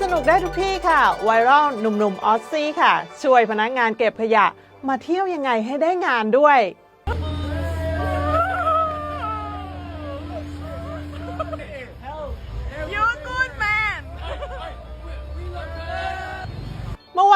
สนุกได้ทุกที่ค่ะไวรัลหนุ่มๆออสซี่ค่ะ ช่วยพนักงานเก็บขยะ มาเที่ยวยังไงให้ได้งานด้วย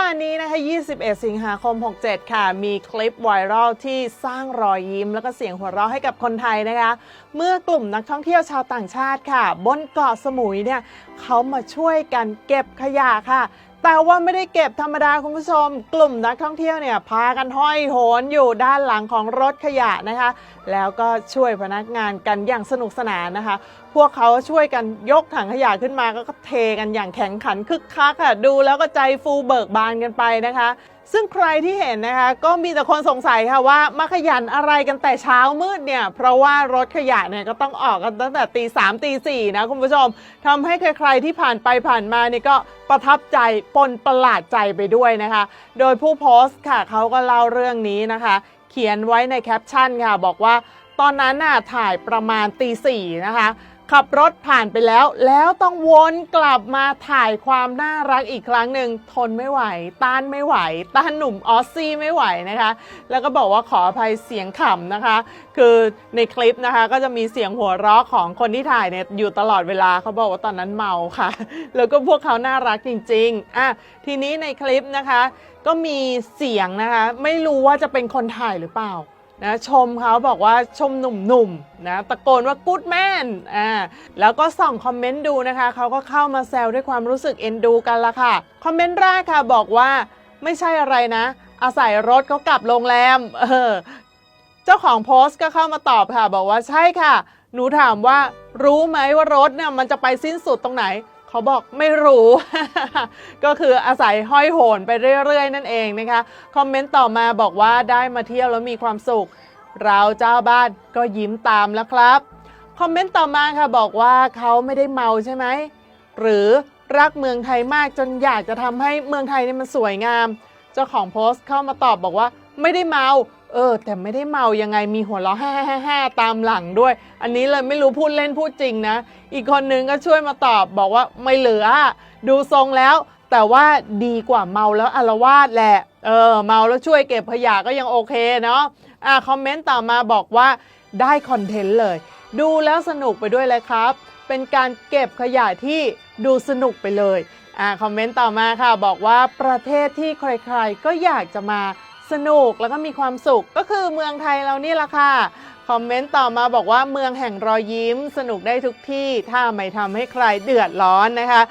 มื่อวานนี้นะคะ 21 สิงหาคม 67 ค่ะ มีคลิปไวรัลที่สร้างรอยยิ้ม แล้วก็เสียงหัวเราะให้กับคนไทยนะคะ เมื่อกลุ่มนักท่องเที่ยวชาวต่างชาติค่ะ บนเกาะสมุยเนี่ยเขามาช่วยกันเก็บขยะค่ะ แต่ว่าไม่ได้เก็บธรรมดาคุณผู้ชม กลุ่มนักท่องเที่ยวเนี่ยพากันห้อยโหนอยู่ด้านหลังของรถขยะนะคะ แล้วก็ช่วยพนักงานกันอย่างสนุกสนานนะคะ พวกเขาช่วยกันยกถังขยะขึ้นมาก็เทกันอย่างแข็งขันคึกคักค่ะดูแล้วก็ใจฟูเบิกบานกันไปนะคะ ซึ่งใครที่เห็นนะคะก็มีแต่คนสงสัยค่ะว่ามาขยันอะไรกันแต่เช้ามืดเนี่ย เพราะว่ารถขยะเนี่ยก็ต้องออกกันตั้งแต่ตีสามตีสี่นะคุณผู้ชมทำให้ใครๆที่ผ่านไปผ่านมานี่ก็ประทับใจปนประหลาดใจไปด้วยนะคะ โดยผู้โพสต์ค่ะเขาก็เล่าเรื่องนี้นะคะ เขียนไว้ในแคปชั่นค่ะบอกว่า ตอนนั้นน่ะถ่ายประมาณตีสี่นะคะ ขับรถผ่านไปแล้ว แล้วต้องวนกลับมาถ่ายความน่ารักอีกครั้งหนึ่งทนไม่ไหว ต้านไม่ไหว ต้านหนุ่มออสซี่ไม่ไหวนะคะ แล้วก็บอกว่าขออภัยเสียงขำนะคะ คือในคลิปนะคะก็จะมีเสียงหัวเราะของคนที่ถ่ายเนี่ยอยู่ตลอดเวลาเขาบอกว่าตอนนั้นเมาค่ะ แล้วก็พวกเขาน่ารักจริงๆอะทีนี้ในคลิปนะคะ ก็มีเสียงนะคะ ไม่รู้ว่าจะเป็นคนถ่ายหรือเปล่า นะชมเขาบอกว่าชมหนุ่มๆนะตะโกนว่า good man อ่าแล้วก็ส่องคอมเมนต์ดูนะคะเขาก็เข้ามาแซวด้วยความรู้สึกเอ็นดูกันละค่ะ คอมเมนต์แรกค่ะบอกว่าไม่ใช่อะไรนะ อาศัยรถเขากลับโรงแรมเออเจ้าของโพสต์ก็เข้ามาตอบค่ะ บอกว่าใช่ค่ะ หนูถามว่ารู้ไหมว่ารถเนี่ยมันจะไปสิ้นสุดตรงไหน เขาบอกไม่รู้ ก็คืออาศัยห้อยโหนไปเรื่อยๆ นั่นเองนะคะ คอมเมนต์ต่อมาบอกว่าได้มาเที่ยวแล้วมีความสุข เราเจ้าบ้านก็ยิ้มตามแล้วครับ คอมเมนต์ต่อมาค่ะบอกว่าเขาไม่ได้เมาใช่ไหม หรือรักเมืองไทยมากจนอยากจะทำให้เมืองไทยนี่มันสวยงาม เจ้าของโพสต์เข้ามาตอบบอกว่าไม่ได้เมา เออ แต่ไม่ได้เมายังไงมีหัวเราะฮ่าฮ่าฮ่าตามหลังด้วย อันนี้เลยไม่รู้พูดเล่นพูดจริงนะ อีกคนนึงก็ช่วยมาตอบบอกว่าไม่เหลือ ดูทรงแล้ว แต่ว่าดีกว่าเมาแล้วอารวาสแหละ เออ เมาแล้วช่วยเก็บขยะก็ยังโอเคเนาะอ่าคอมเมนต์ต่อมาบอกว่าได้คอนเทนต์เลย ดูแล้วสนุกไปด้วยเลยครับ เป็นการเก็บขยะที่ดูสนุกไปเลยอ่าคอมเมนต์ต่อมาค่ะ บอกว่าประเทศที่ใครๆก็อยากจะมา สนุกแล้วก็มีความสุขก็คือเมืองไทยเรานี่แหละค่ะ คอมเมนต์ต่อมาบอกว่าเมืองแห่งรอยยิ้ม สนุกได้ทุกที่ถ้าไม่ทำให้ใครเดือดร้อนนะคะ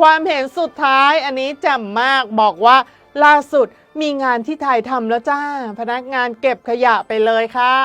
ความเห็นสุดท้ายอันนี้จำมากบอกว่าล่าสุดมีงานที่ไทยทำแล้วจ้า พนักงานเก็บขยะไปเลยค่ะ